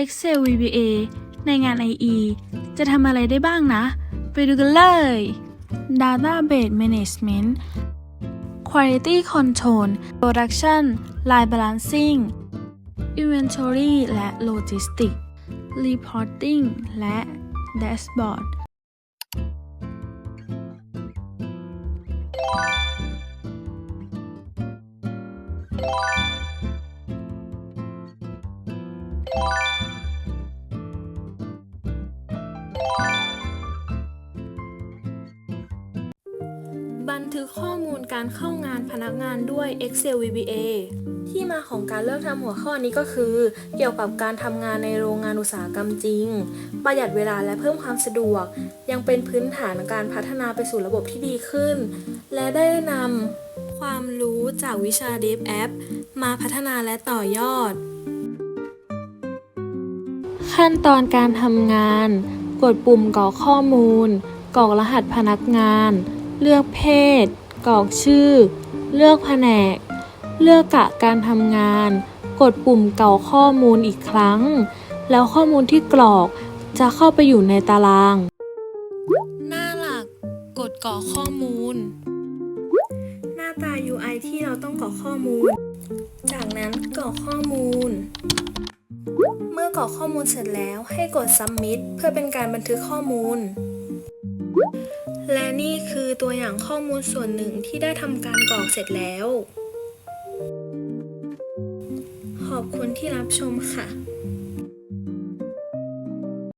Excel VBA ในงาน IE จะทำอะไรได้บ้างนะ ไปดูกันเลย Database Management Quality Control Production Line Balancing Inventory และ Logistics Reporting และ Dashboard บันทึกข้อมูลการเข้างานพนักงานด้วย Excel VBA ที่มาของการเลือกทำหัวข้อนี้ก็คือ เกี่ยวกับการทำงานในโรงงานอุตสาหกรรมจริง ประหยัดเวลาและเพิ่มความสะดวก ยังเป็นพื้นฐานการพัฒนาไปสู่ระบบที่ดีขึ้น และได้นำความรู้จากวิชา Dev App มาพัฒนาและต่อยอด ขั้นตอนการทำงาน กดปุ่มกรอกข้อมูลกรอกรหัสพนักงาน เลือกเพศ กรอกชื่อ เลือกแผนก เลือกกะการทำงาน กดปุ่มเก่าข้อมูลอีกครั้ง แล้วข้อมูลที่กรอกจะเข้าไปอยู่ในตาราง หน้าหลัก กดกรอกข้อมูล หน้าตา UI ที่เราต้องกรอกข้อมูล จากนั้นกรอกข้อมูล เมื่อกรอกข้อมูลเสร็จแล้วให้กด submit เพื่อเป็นการบันทึกข้อมูล และนี่คือตัวอย่างข้อมูลส่วนหนึ่งที่ได้ทำการกรอกเสร็จแล้ว ขอบคุณที่รับชมค่ะ